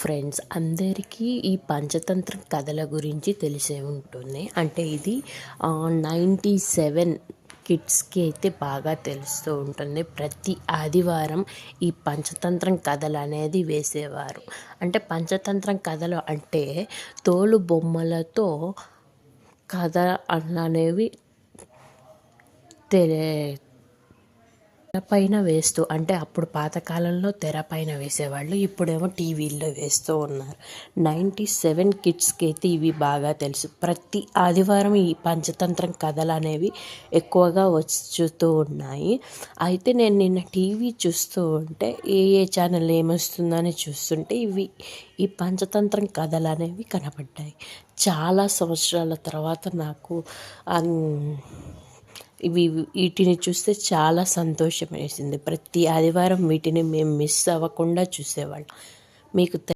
Friends అందరికీ ఈ పంచతంత్ర కథల గురించి తెలిసే ఉంటుంది. అంటే ఇది నైంటీ సెవెన్ కిడ్స్కి అయితే బాగా తెలుస్తూ ఉంటుంది. ప్రతి ఆదివారం ఈ పంచతంత్రం కథలు అనేది వేసేవారు. అంటే పంచతంత్రం కథలు అంటే తోలు బొమ్మలతో కథ అనేవి తెలే తెరపైన వేస్తూ అంటే అప్పుడు పాతకాలంలో తెరపైన వేసేవాళ్ళు ఇప్పుడేమో టీవీల్లో వేస్తూ ఉన్నారు. నైంటీ సెవెన్ కిడ్స్కి అయితే ఇవి బాగా తెలుసు. ప్రతి ఆదివారం ఈ పంచతంత్రం కథలు అనేవి ఎక్కువగా వచ్చుతూ ఉన్నాయి. అయితే నేను నిన్న టీవీ చూస్తూ ఉంటే ఏ ఏ ఛానల్ ఏమొస్తుందని చూస్తుంటే ఇవి ఈ పంచతంత్రం కథలు అనేవి కనపడ్డాయి. చాలా సంవత్సరాల తర్వాత నాకు ఇవి వీటిని చూస్తే చాలా సంతోషం వేసింది ప్రతి ఆదివారం వీటిని మేము మిస్ అవ్వకుండా చూసేవాళ్ళం. మీకు